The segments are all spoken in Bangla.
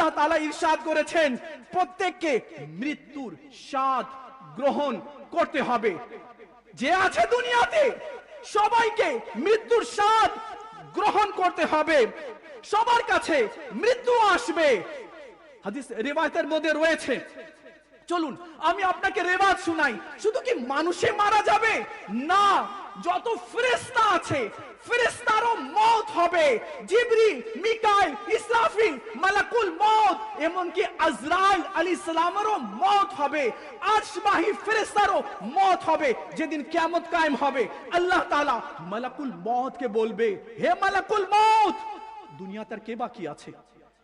আল্লাহ তালা ইরশাদ করেছেন, প্রত্যেককে মৃত্যুর স্বাদ গ্রহণ করতে হবে। যে আছে দুনিয়াতে, সবাইকে মৃত্যুর স্বাদ গ্রহণ করতে হবে। সবার কাছে মৃত্যু আসবে। হাদিস রেবায়তের মধ্যে রয়েছে। চলুন, আমি আপনাকে রেবাজ শুনাই। শুধু কি মানুষে মারা যাবে? না যত ফেরেস্তা আছে ফেরেস্তারও মত হবে। জিবরিল, মিকাইল, ইসরাফিল, মালাকুল মত এমনকি আজরাইল আলাইহিস সালামেরও মত হবে। আরশবাহী ফেরেস্তারও মত হবে, যেদিন কিয়ামত কায়েম হবে। আল্লাহ তাআলা মালাকুল মতকে বলবে, হে মালাকুল মত দুনিয়াতে আর কে বাকি আছে?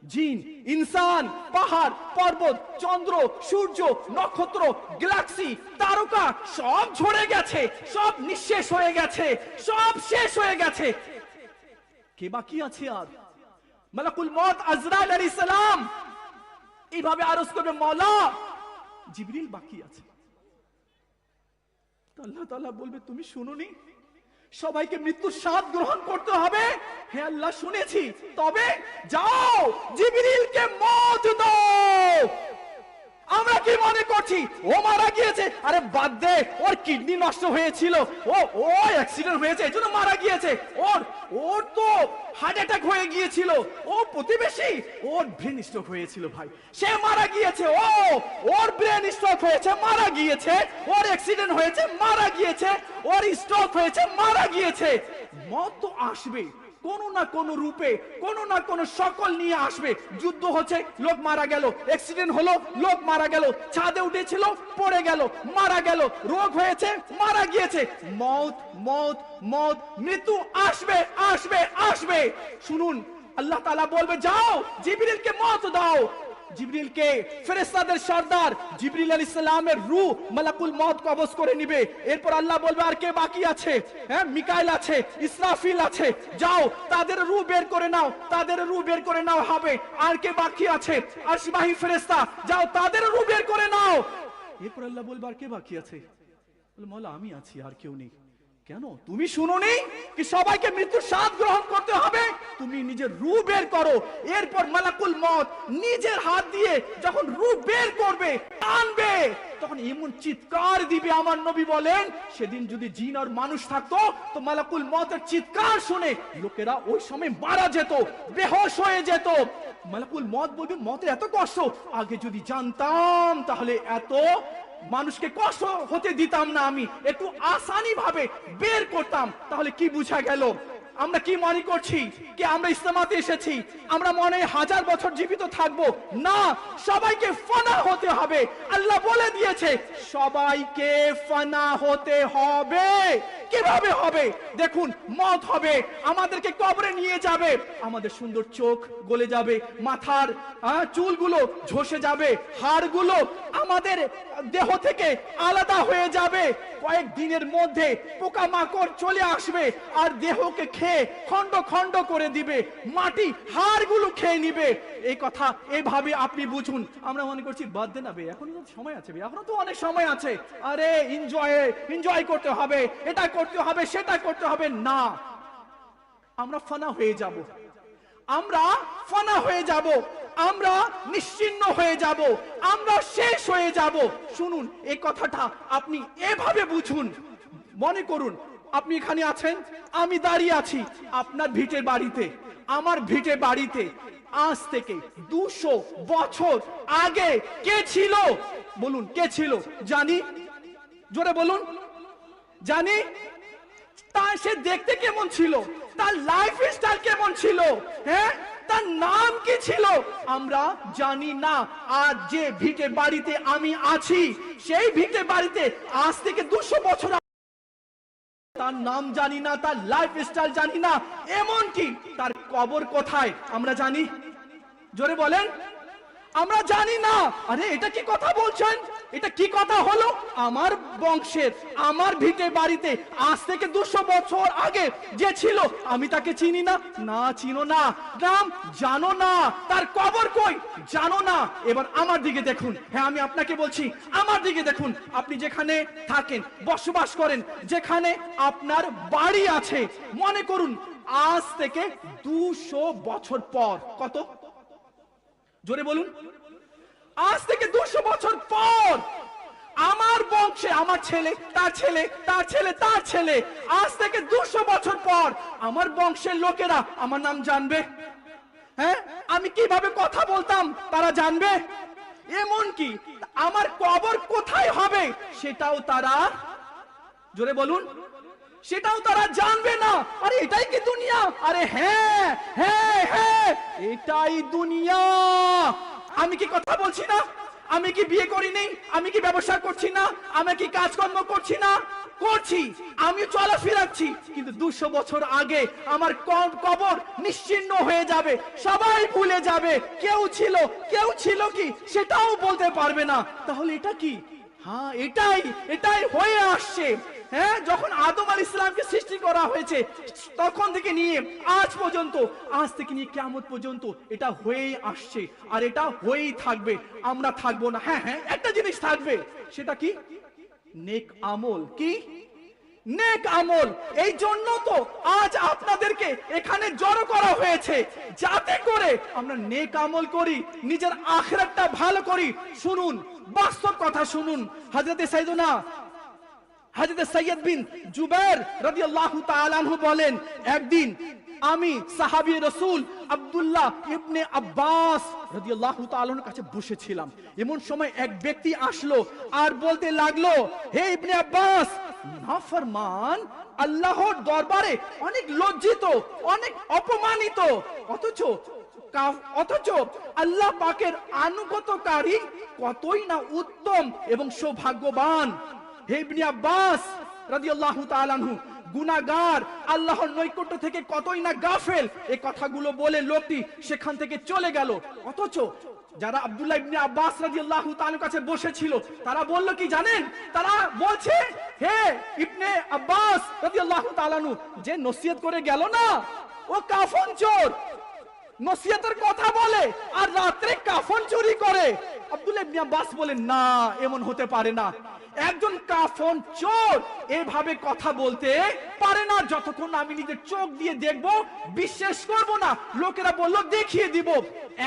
জিন, ইনসান, পাহাড়, পর্বত, চন্দ্র, সূর্য, নক্ষত্র, গ্যালাক্সি, তারকা, সব ঝরে গেছে, সব নিঃশেষ হয়ে গেছে, সব শেষ হয়ে গেছে। কে বাকি আছে আর? মালাকুল মত আজরাইল আলাইহিস সালাম। এইভাবে আরজ করবে মওলা। জিবরিল বাকি আছে। আল্লাহ তাআলা বলবে, তুমি শুনোনি? সবাইকে মৃত্যুর স্বাদ গ্রহণ করতে হবে। হে আল্লাহ শুনেছি। তবে যাও জিবরিলকে মত দাও। আমরা কি মনে করছি? ও মারা গিয়েছে। আরে বাদ দে, ওর কিডনি নষ্ট হয়েছিল। ও ও অ্যাক্সিডেন্ট হয়েছে এজন্য মারা গিয়েছে। ওর ওর তো হার্ট অ্যাটাক হয়ে গিয়েছিল। ও প্রতিবেশী, ওর ব্রেন স্ট্রোক হয়েছিল ভাই। সে মারা গিয়েছে, ও, ওর ব্রেন স্ট্রোক হয়েছে, মারা গিয়েছে। ওর অ্যাক্সিডেন্ট হয়েছে, মারা গিয়েছে। ওর স্ট্রোক হয়েছে, মারা গিয়েছে। মত তো আসবে। কোন না কোনো রূপে, কোনো না কোনো সকল নিয়ে আসবে। যুদ্ধ হচ্ছে, লোক মারা গেল অ্যাক্সিডেন্ট হলো, লোক মারা গেল, ছাদে উঠেছিল, পড়ে গেল, মারা গেল, রোগ হয়েছে, মারা গিয়েছে। মত মত মত, মৃত্যু আসবে আসবে আসবে। শুনুন, আল্লাহ তালা বলবে, যাও জিবিরকে মত দাও। জিবরিলকে ফেরেশতাদের সর্দার জিবরিল রূহ মালাকুল মউত কবজ করে নিবে। এরপর আল্লাহ বলবে, আর কে বাকি আছে? হ্যাঁ মিকাইল আছে, ইসরাফিল আছে। যাও, তাদের রূহ বের করে নাও, তাদের রূহ বের করে নাও হবে। আর কে বাকি আছে? আরশবাহী ফেরেশতা, যাও, তাদের রূহ বের করে নাও। এরপর আল্লাহ বলবে, আর কে বাকি আছে? বলে মৌলা আমি আছি, আর কেউ নেই। কেন? তুমি শুনোনি কি সবাইকে মৃত্যুর স্বাদ গ্রহণ করতে হবে? তুমি নিজের রু বের করো। এরপর মালাকুল মত নিজের হাত দিয়ে যখন রু বের করবে, টানবে, তখন এমন চিৎকার দিবে আমার নবী বলেন, সেদিন যদি জিন আর মানুষ থাকতো, তো মালাকুল মতের চিৎকার শুনে লোকেরা ওই সময় মারা যেত, বেহোশ হয়ে যেত। মালাকুল মত বলবে মতের এত কষ্ট, আগে যদি জানতাম তাহলে এত মানুষকে কষ্ট হতে দিতাম না আমি, একটু আসানি ভাবে বের করতাম। তাহলে কি বুঝা গেল? আমরা কি মনে করছি? কি আমরা ইসলামাতে এসেছি? আমরা মনে হাজার বছর জীবিত থাকব? না, সবাইকে ফানা হতে হবে। আল্লাহ বলে দিয়েছে, সবাইকে ফানা হতে হবে। কীভাবে হবে? দেখুন মত হবে, আমাদেরকে কবরে নিয়ে যাবে। আমাদের সুন্দর চোখ গলে যাবে, মাথার চুলগুলো ঝসে যাবে, হাড়গুলো আমাদের দেহ থেকে আলাদা হয়ে যাবে। কয়েক দিনের মধ্যে পোকামাকড় চলে আসবে আর দেহকে খেয়ে খন্ড খন্ড করে দিবে, মাটি হাড়গুলো খেয়ে নিবে। এই কথা এভাবে আপনি বুঝুন। আমরা মনে করছি, বাদ দেন এখনও সময় আছে এখনও তো অনেক সময় আছে। আরে এনজয় এনজয় করতে হবে। এটা করতে হবে, সেটা করতে হবে না। আমরা ফানা হয়ে যাব। আমরা ফানা হয়ে যাব। আমরা নিশ্চিন্ন হয়ে যাব। আমরা শেষ হয়ে যাব। শুনুন, এই কথাটা আপনি এভাবে বুঝুন। মনে করুন, আপনি এখানে আছেন, আমি দাঁড়িয়ে আছি আপনার ভিটের বাড়িতে। আমার ভিটে বাড়িতে আজ থেকে দুশো বছর আগে কে ছিল? বলুন, কে ছিল? জানি। জোরে বলুন। জানি? তা সে দেখতে কেমন ছিল? তার লাইফ স্টাইল কেমন ছিল? হ্যাঁ? তার নাম কি ছিল? আমরা জানি না। আজ যে ভিটে বাড়িতে আমি আছি, সেই ভিটে বাড়িতে আজ থেকে দুশো বছর তার নাম জানি না, তার লাইফ স্টাইল জানি না। এমন কি তার কবর কোথায়, আমরা জানি? জোরে বলেন। আমরা জানি না। আরে, এটা কি কথা বলছেন? এটা কি কথা হলো? আমার বংশের, আমার ভিটে বাড়িতে আজ থেকে দুশো বছর আগে যে ছিল, আমি তাকে চিনি না। না, চিনো না। নাম জানো না। তার কবর কই? জানো না। এবার আমার দিকে দেখুন। হ্যাঁ আমি আপনাকে বলছি, আমার দিকে দেখুন। আপনি যেখানে থাকেন, বসবাস করেন, যেখানে আপনার বাড়ি আছে, মনে করুন, আজ থেকে দুশো বছর পর। কত? জোরে বলুন। আজ থেকে দুশো বছর পর আমার বংশে, আমার ছেলে, তার ছেলে তার ছেলে তার ছেলে। আজ থেকে দুশো বছর পর আমার বংশের লোকেরা আমার নাম জানবে। হ্যাঁ? আমি কীভাবে কথা বলতাম তারা জানবে। এমন কি আমার কবর কোথায় হবে সেটাও তারা জোরে বলুন। সেটাও তারা জানবে না। আরে এটাই কি দুনিয়া? আরে হ্যাঁ হ্যাঁ হ্যাঁ এটাই দুনিয়া। আমি কি কথা বলছি না? আমি কি বিয়ে করিনি আমি কি ব্যবসা করছি না? আমি কি কাজকর্ম করছি না? করছি। আমি চলাফেরাচ্ছি। কিন্তু দুশো বছর আগে আমার কবর নিশ্চিন্ন হয়ে যাবে। সবাই ভুলে যাবে। কেউ ছিল কেউ ছিল কি সেটাও বলতে পারবে না। তাহলে এটা কি? হ্যাঁ এটাই এটাই হয়ে আসছে। হ্যাঁ যখন আদম আল ইসলামকে সৃষ্টি করা হয়েছে, তখন থেকে নিয়ে আজ পর্যন্ত, আজ থেকে নিয়ে কেমন পর্যন্ত এটা হয়েই আসছে, আর এটা হয়েই থাকবে, আমরা থাকব না। হ্যাঁ হ্যাঁ একটা জিনিস থাকবে, সেটা কি? নেক আমল। কি? নেক আমল। এই জন্য তো আজ আপনাদেরকে এখানে জড়ো করা হয়েছে, যাতে করে আমরা নেক আমল করি, নিজের আখরাতটা ভালো করি। শুনুন, বাস্তব কথা শুনুন। হযরতে সাইদুনা হযরত সৈয়দ বিন জুবাইর রাদিয়াল্লাহু তাআলা আনহু বলেন, একদিন আমি সাহাবী রাসূল আব্দুল্লাহ ইবনে আব্বাস রাদিয়াল্লাহু তাআলা আনহুর কাছে বসেছিলাম। এমন সময় এক ব্যক্তি আসলো আর বলতে লাগল, হে ইবনে আব্বাস, নাফরমান, আল্লাহর দরবারে অনেক লজ্জিত, অনেক অপমানিত, অথচ অথচ আল্লাহ পাকের আনুগতকারী কতই না উত্তম এবং সৌভাগ্যবান। হে ইবনে আব্বাস রাদিয়াল্লাহু তাআলা গুনাহগার, আল্লাহর নৈকট্য থেকে কতই না গাফেল এই কথাগুলো বলে লোকটি সেখান থেকে চলে গেল। অথচ যারা আব্দুল্লাহ ইবনে আব্বাস রাদিয়াল্লাহু তাআলার কাছে বসেছিল, তারা বলল কি জানেন? তারা বলছে, হে ইবনে আব্বাস রাদিয়াল্লাহু তাআলা আনহু, যে নসিহত করে গেল না, ও কাফন চোর। নসিহতের কথা বলে, আর রাত্রে কাফন চুরি করে। আব্দুল ইবনে আব্বাস বলেন না, এমন হতে পারে না। একজন কাফন চোর এভাবে কথা বলতে পারে না, যতক্ষণ আমি নিজের চোখ দিয়ে দেখব, বিশ্বাস করব না। লোকেরা বলল, দেখিয়ে দিব।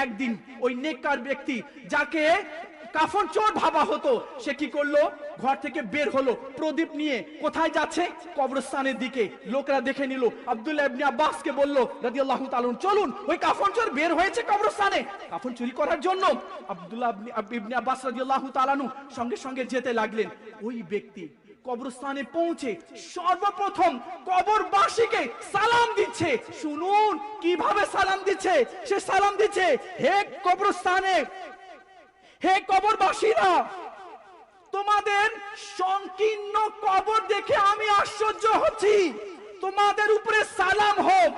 একদিন ওই নেককার ব্যক্তি, যাকে কাফন চোর ভাবা হতো। সে কি করল? ঘর থেকে বের হলো, প্রদীপ নিয়ে। কোথায় যাচ্ছে? কবরস্থানের দিকে। লোকরা দেখে নিল, আব্দুল্লাহ ইবনে আব্বাসকে রাদিয়াল্লাহু তাআলা চলুন, ওই কাফন চোর বের হয়েছে কবরস্থানে। কাফন চুরি করার জন্য ইবনে- আব্বাস রাদিয়াল্লাহু তাআলা সঙ্গে সঙ্গে যেতে লাগলেন। ওই ব্যক্তি কবরস্থানে পৌঁছে সর্বপ্রথম কবরবাসীকে সালাম দিচ্ছে। শুনুন, কীভাবে সালাম দিচ্ছে? সে সালাম দিচ্ছে, হে কবরস্থানে হে কবরবাসীরা, তোমাদের সংকীর্ণ কবর দেখে আমি আশ্চর্য হচ্ছি। তোমাদের উপরে সালাম হোক।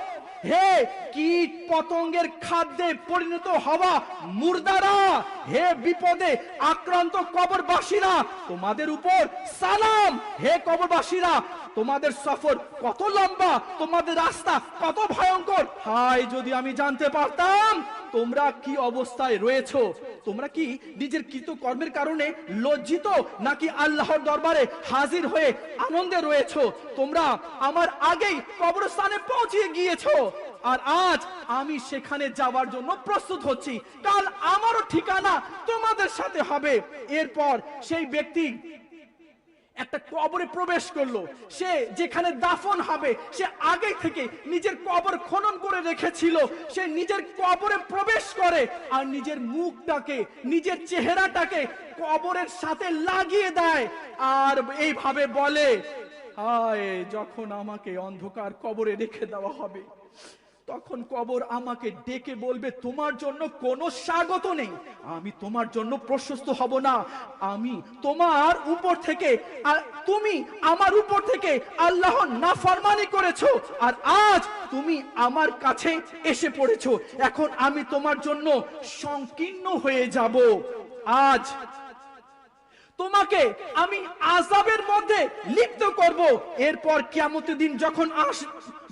হে কীট পতঙ্গের খাদ্যে পরিণত হওয়া মুর্দারা, হে বিপদে আক্রান্ত কবরবাসীরা, তোমাদের উপর সালাম। হে কবরবাসীরা, তোমাদের সফর কত লম্বা, তোমাদের রাস্তা কত ভয়ঙ্কর। হায়, যদি আমি জানতে পারতাম তোমরা কি অবস্থায় রয়েছো? তোমরা কি নিজের কৃত কর্মের কারণে লজ্জিত, নাকি আল্লাহর দরবারে হাজির হয়ে আনন্দে রয়েছো? তোমরা আমার আগেই কবরস্থানে পৌঁছে গিয়েছো। আর আজ আমি সেখানে যাওয়ার জন্য প্রস্তুত হচ্ছি। কাল আমারও ঠিকানা তোমাদের সাথে হবে। এরপর সেই ব্যক্তি একটা কবরে প্রবেশ করল। সে যেখানে দাফন হবে, সে আগে থেকে নিজের কবর খনন করে রেখেছিল। সে নিজের কবরে প্রবেশ করে আর নিজের মুখটাকে, নিজের চেহারাটাকে কবরের সাথে লাগিয়ে দেয় আর এইভাবে বলে, হায়, যখন আমাকে অন্ধকার কবরে রেখে দেওয়া হবে। তখন কবর আমাকে ডেকে বলবে, তোমার জন্য কোনো স্বাগত নেই। আমি তোমার জন্য প্রশস্ত হব না। আমি তোমার উপর থেকে আর তুমি আমার উপর থেকে আল্লাহ নাফরমানি করেছ। আর আজ তুমি আমার কাছে এসে পড়েছো। এখন আমি তোমার জন্য সংকীর্ণ হয়ে যাব। আজ তোমাকে আমি আজাবের মধ্যে লিপ্ত করব। এরপর কিয়ামতের দিন যখন আস,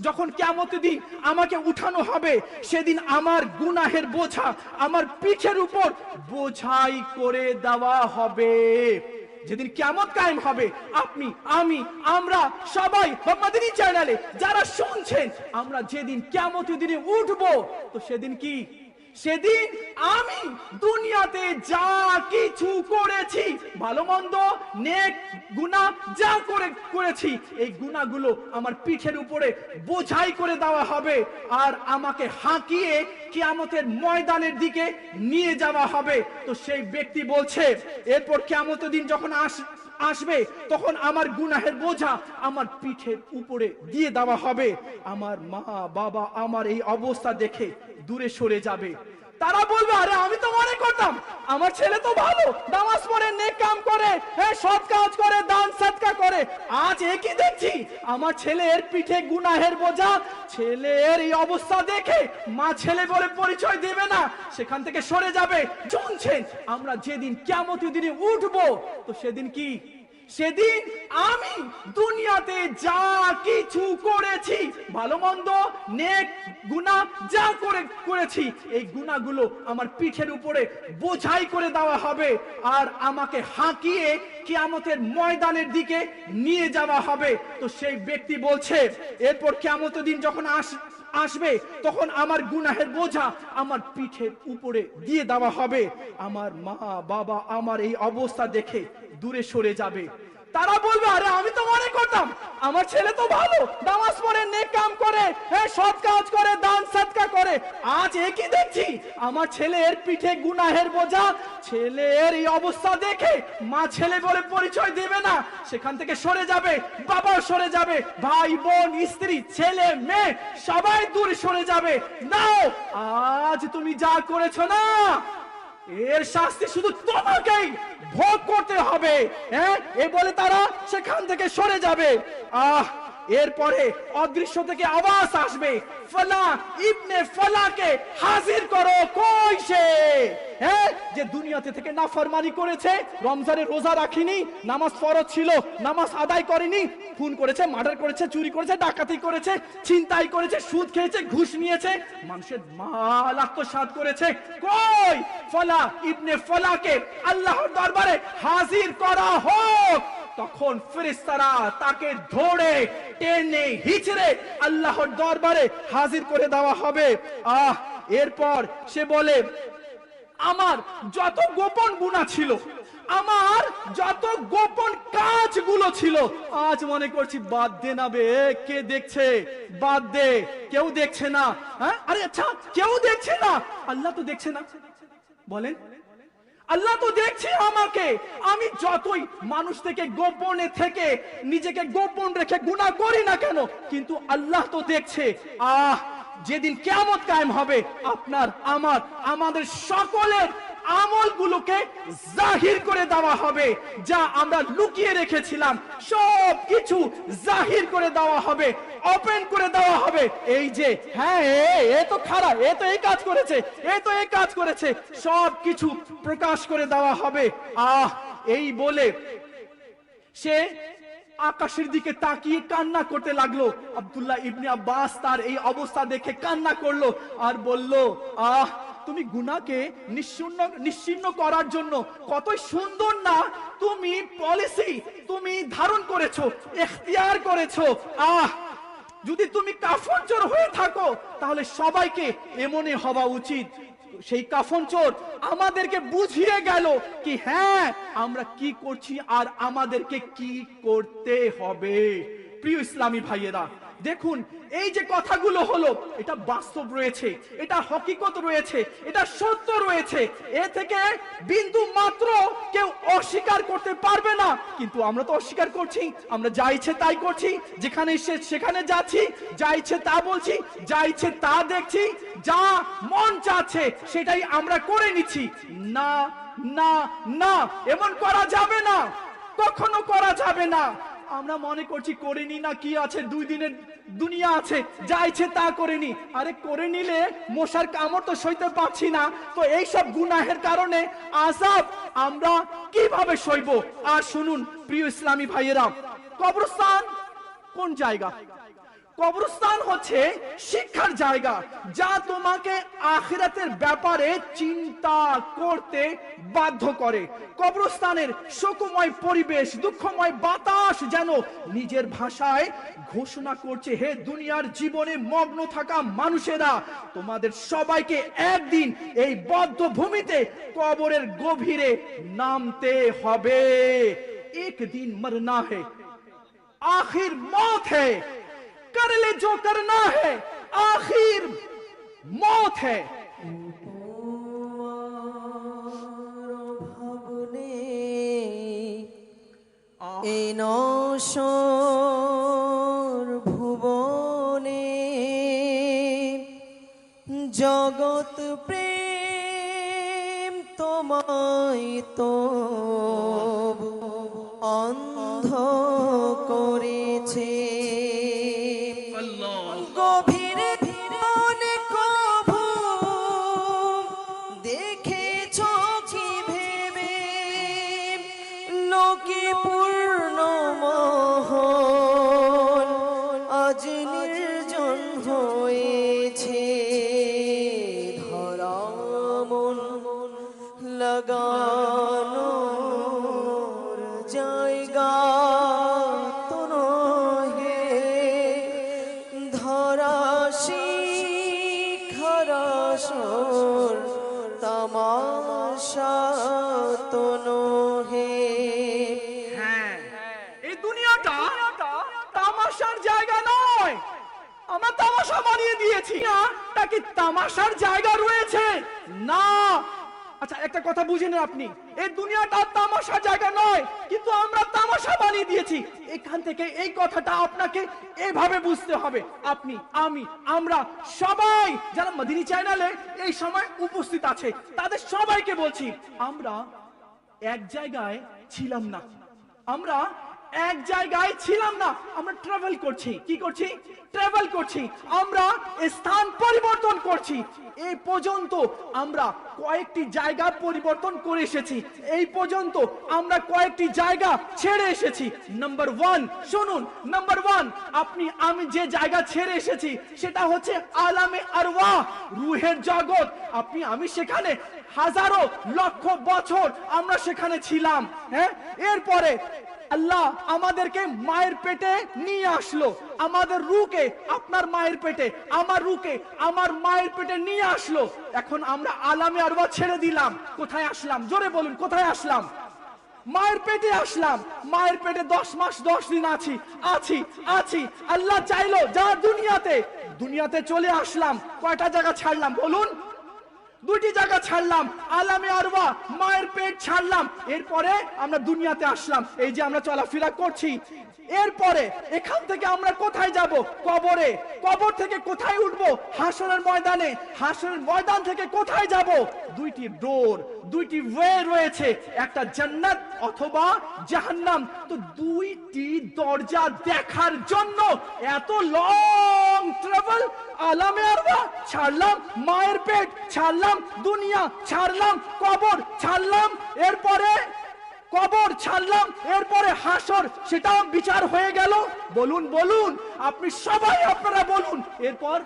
যখন কিয়ামতের দিন আমাকে উঠানো হবে, সেদিন আমার গুনাহের বোঝা আমার পিঠের উপর বোঝাই করে দেওয়া হবে। যেদিন কেমন কায়েম হবে, আপনি, আমি, আমরা সবাই বাবাদিনী চ্যানেলে যারা শুনছেন, আমরা যেদিন কেমতের দিনে উঠবো, তো সেদিন কি সেদিন আমি দুনিয়াতে যা কিছু করেছি, ভালো মন্দ, নেক, গুনাহ যা করে, করেছি, এই গুনাহগুলো আমার পিঠের উপরে বোঝাই করে দেওয়া হবে আর আমাকে হাঁকিয়ে কিয়ামতের ময়দানের দিকে নিয়ে যাওয়া হবে। তো সেই ব্যক্তি বলছে, এরপর কিয়ামতের দিন যখন আস আসবে, তখন আমার গুনাহের বোঝা আমার পিঠের উপরে দিয়ে দেওয়া হবে। আমার মা, বাবা আমার এই অবস্থা দেখে দূরে সরে যাবে। তারা বলবে, আরে, আমি তো মনে করতাম আমার ছেলে তো ভালো, নামাজ পড়ে, নেক কাম করে সৎ কাজ করে, দান সৎকা করে। আজ একই দেখছি? আমার ছেলের পিঠে গুনাহের বোঝা, ছেলের এই অবস্থা দেখে মা ছেলে বলে পরিচয় দেবে না, সেখান থেকে সরে যাবে। শুনছেন আমরা যেদিন কেমতি দিনে উঠবো, তো সেদিন কি সেদিন আমি দুনিয়াতে যা কিছু করেছি, ভালো মন্দ, নেক গুনাহ যা করে, করেছি, এই গুনাহগুলো আমার পিঠের উপরে বোঝাই করে দেওয়া হবে আর আমাকে হাঁকিয়ে কিয়ামতের ময়দানের দিকে নিয়ে যাওয়া হবে। তো সেই ব্যক্তি বলছে, এরপর কিয়ামতের দিন যখন আস আসবে, তখন আমার গুনাহের বোঝা আমার পিঠের উপরে দিয়ে দেওয়া হবে। আমার মা বাবা আমার এই অবস্থা দেখে দূরে সরে যাবে। তারা বলবে, আরে, আমি তো মনে করতাম, আমার ছেলে তো ভালো। নামাজ পড়ে, নেক কাম করে হ্যাঁ সৎ কাজ করে, দান সৎকা করে। আজ একই দেখছি? আমার ছেলের পিঠে গুনাহের বোঝা। ছেলের এই অবস্থা দেখে মা ছেলে বলে পরিচয় দেবে না। সেখান থেকে সরে যাবে, বাবাও সরে যাবে। ভাই, বোন, স্ত্রী, ছেলে, মেয়ে, সবাই দূরে সরে যাবে। নাও, আজ তুমি যা করেছ না এর শাস্তি শুধু তোমাকেই ভোগ করতে হবে হ্যাঁ? এ বলে তারা সেখান থেকে সরে যাবে। আহ এরপরে অদৃশ্য থেকে আওয়াজ আসবে। ফলা, ইবনে ফলাকে হাজির করো, কই সে? হ্যাঁ যে দুনিয়াতে থেকে নাফরমানি করেছে, রমজানের রোজা রাখিনি, নামাজ ফরজ ছিল, নামাজ আদায় করেনি, খুন করেছে, মার্ডার করেছে, চুরি করেছে, ডাকাতি করেছে, ছিনতাই করেছে, সুদ খেয়েছে, ঘুষ নিয়েছে, মানুষের মাল আত্মসাৎ করেছে, কই? ফলা, ইবনে ফলাকে আল্লাহর দরবারে হাজির করা হোক। তখন ফেরেশতারা তাকে ধরে, টেনে, হিচড়ে আল্লাহর দরবারে হাজির করে দেওয়া হবে। আহ, এরপর সে বলে, আমার যত গোপন গুণা ছিল, আমার যত গোপন কাজগুলো ছিল, আজ মনে করছি বাদ দে না বে, কে দেখছে? বাদ দে, কেউ দেখছে না। হ্যাঁ? আরে আচ্ছা কেউ দেখছে না? আল্লাহ তো দেখছে না। বলেন। আল্লাহ তো দেখছে আমাকে। আমি যতই মানুষ থেকে গোপনে থেকে নিজেকে গোপন রেখে গুণা করি না কেন, কিন্তু আল্লাহ তো দেখছে। আহ, যেদিন কেমত কায়েম হবে, আপনার, আমার, আমাদের সকলের আমলগুলোকে জাহির করে দেওয়া হবে, যা আমরা লুকিয়ে রেখেছিলাম। সব কিছু জাহির করে দেওয়া হবে। ওপেন করে দেওয়া হবে। এই যে হ্যাঁ এ তো খারাপ, এ তো এই কাজ করেছে, এ তো এই কাজ করেছে। সব কিছু প্রকাশ করে দেওয়া হবে। আহ, এই বলে সে আকাশের দিকে তাকিয়ে কান্না করতে লাগল। আব্দুল্লাহ ইবনে আব্বাস তার এই অবস্থা দেখে কান্না করল আর বলল, আহ, তুমি গুনাকে নিশ্চিন্ন নিশ্চিন্ন করার জন্য কতই সুন্দর না তুমি পলিসি তুমি ধারণ করেছ, এখতিয়ার করেছ। আহ যদি তুমি কাফন চোর হয়ে থাকো, তাহলে সবাইকে এমনই হওয়া উচিত। সেই কাফন চোর আমাদেরকে বুঝিয়ে গেল কি হ্যাঁ আমরা কি করছি আর আমাদেরকে কি করতে হবে। প্রিয় ইসলামী ভাইয়েরা দেখুন, এই যে কথাগুলো হলো, এটা বাস্তব রয়েছে, এটা হকিকত রয়েছে, এটা সত্য রয়েছে। এ থেকে বিন্দু মাত্র কেউ অস্বীকার করতে পারবে না। কিন্তু আমরা তো অস্বীকার করছি, আমরা যা ইচ্ছে তাই করছি, যেখানে ইচ্ছে সেখানে যাচ্ছি, যা ইচ্ছে তা বলছি, যা ইচ্ছে তা দেখছি, যা মন চাচ্ছে, সেটাই আমরা করে নিচ্ছি। না না না, এমন করা যাবে না, কখনো করা যাবে না। আমরা মনে করছি, করিনি না, কি আছে দুই দিনের দুনিয়া আছে, যা ইচ্ছে তা করিনি আরে করে নিলে মশার কামড় তো সইতে পারছি না। তো এই সব গুনাহের কারণে আসাব আমরা কীভাবে সইব? আর শুনুন, প্রিয় ইসলামী ভাইয়েরা, কবরস্থান কোন জায়গা? কবরস্থান হচ্ছে শিক্ষার জায়গা, যা তোমাকে আখিরাতের ব্যাপারে চিন্তা করতে বাধ্য করে। কবরস্থানের শোকময় পরিবেশ, দুঃখময় বাতাস যেন নিজের ভাষায় ঘোষণা করছে, হে দুনিয়ার জীবনে মগ্ন থাকা মানুষেরা, তোমাদের সবাইকে একদিন এই বদ্ধ ভূমিতে কবরের গভীরে নামতে হবে। একদিন মরনা হে, আখির মত হ্যাঁ कर ले जो करना है आखिर मौत है ভবনে এই নশর ভুবনে জগৎ প্রেম তোমায় তো অন্ধ করেছে জায়গা তো নহে ধরা শিখরাসর তামাশা তো নহে হ্যাঁ এই দুনিয়াটা তামাশার জায়গা নয়। আমরা তামাশা বানিয়ে দিয়েছি। তাকে তামাশার জায়গা রয়েছে? না আচ্ছা একটা কথা বুঝে নেন আপনি। এই দুনিয়াটা তামাশা জায়গা নয়, কিন্তু আমরা তামাশা বানিয়ে দিয়েছি। এখান থেকে এই কথাটা আপনাকে এভাবে বুঝতে হবে। আপনি, আমি, আমরা সবাই যারা মদিনী চ্যানেলে এই সময় উপস্থিত আছে, তাদের সবাইকে বলছি, আমরা এক জায়গায় ছিলাম না। আমরা এক জায়গায় ছিলাম না, আমরা ট্রাভেল করছি। কি করছি? ট্রাভেল করছি। আমরা স্থান পরিবর্তন করছি। এই পর্যন্ত আমরা কয়েকটি জায়গা পরিবর্তন করে এসেছি। এই পর্যন্ত আমরা কয়েকটি জায়গা ছেড়ে এসেছি। নাম্বার ওয়ান শুনুন নাম্বার ওয়ান আপনি, আমি যে জায়গা ছেড়ে এসেছি, সেটা হচ্ছে আলামে আরওয়া, রুহের জগৎ। আপনি, আমি সেখানে হাজারো লক্ষ বছর আমরা সেখানে ছিলাম হ্যাঁ? এরপরে আল্লাহ আমাদেরকে মায়ের পেটে নিয়ে আসলো। আমাদের রুকে, আপনার মায়ের পেটে, আমার রুকে, আমার মায়ের পেটে নিয়ে আসলো। এখন আমরা আলামে আরবা ছেড়ে দিলাম। কোথায় আসলাম? জোরে বলুন, কোথায় আসলাম? মায়ের পেটে আসলাম। মায়ের পেটে দশ মাস, দশ দিন আছি আছি আছি। আল্লাহ চাইলো, যা দুনিয়াতে দুনিয়াতে চলে আসলাম। কয়টা জায়গা ছাড়লাম? বলুন। দুটি জায়গা ছাড়লাম, আলামে আরবা মায়ের পেট ছাড়লাম। এরপরে আমরা দুনিয়াতে আসলাম, এই যে আমরা চলাফেরা করছি। এরপরে এখান থেকে আমরা কোথায় যাব? কবরে। কবর থেকে কোথায় উঠবো? হাসনের ময়দানে। হাসনের ময়দান থেকে কোথায় যাব? দুইটি ডোর, দুইটি ওয়ে রয়েছে, একটা জান্নাত অথবা জাহান্নাম। তো দুইটি দরজা দেখার জন্য এত লং ট্রাভেল আলামে আরবা, ছাড়লাম মায়ের পেট, ছাড়লাম দুনিয়া, ছাড়লাম কবর, ছাড়লাম, এরপরে কবর ছাড়লাম, এরপরে হাসর, সেটাও বিচার হয়ে গেল। বলুন বলুন, আপনি সবাই আপনারা বলুন। এরপর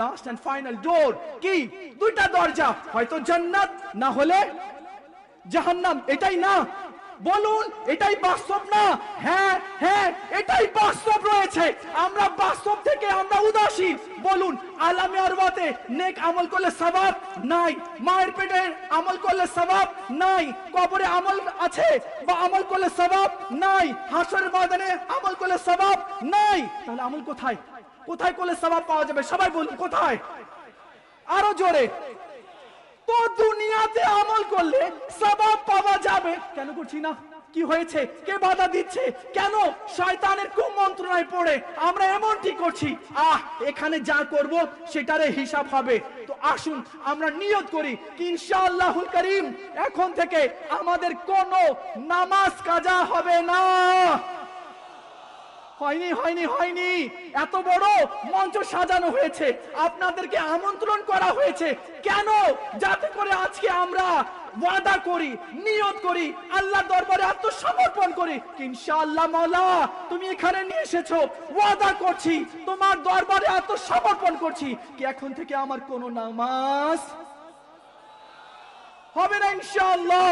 লাস্ট এন্ড ফাইনাল ডোর কি? দুইটা দরজা, হয়তো জান্নাত, না হলে জাহান্নাম, এটাই না। বলুন, এটাই বাস্তব না? হ্যাঁ হ্যাঁ এটাই বাস্তব রয়েছে। আমরা বাস্তব থেকে আমরা উদাসীন। বলুন, আলামে আরবাতে নেক আমল করলে সবাব নাই। মায়ের পেটে আমল করলে সবাব নাই। কবরে আমল আছে বা আমল করলে সবাব নাই। হাসরের ময়দানে আমল করলে সবাব নাই। তাহলে আমল কোথায়? কোথায় করলে সবাব পাওয়া যাবে? সবাই বলুন, কোথায়? আরও জোরে। তো দুনিয়াতে আমল করলে সবাব পাওয়া যাবে। কেন করছি না? কি হয়েছে? কে বাধা দিচ্ছে? কেন শয়তানের কুমন্ত্রণায় পড়ে? আমরা এমনটি করছি। আহ, এখানে যা করব সেটারে হিসাব হবে। তো আসুন, আমরা নিয়ত করি। ইনশাআল্লাহুল করিম, এখন থেকে আমাদের কোনো নামাজ কাজা হবে না। হয়নি হয়নি হয়নি। এত বড় মঞ্চ সাজানো হয়েছে। আপনাদেরকে আমন্ত্রণ করা হয়েছে। কেন? যাতে করে আজকে আমরা ওয়াদা করি, নিয়ত করি, আল্লাহ দরবারে আত্মসমর্পণ করি। ইনশাআল্লাহ, মাওলা, তুমি এখানে নিয়ে এসেছ। ওয়াদা করছি, তোমার দরবারে আত্মসমর্পণ করছি। কি এখন থেকে আমার কোনো নামাজ হবে না, ইনশাআল্লাহ?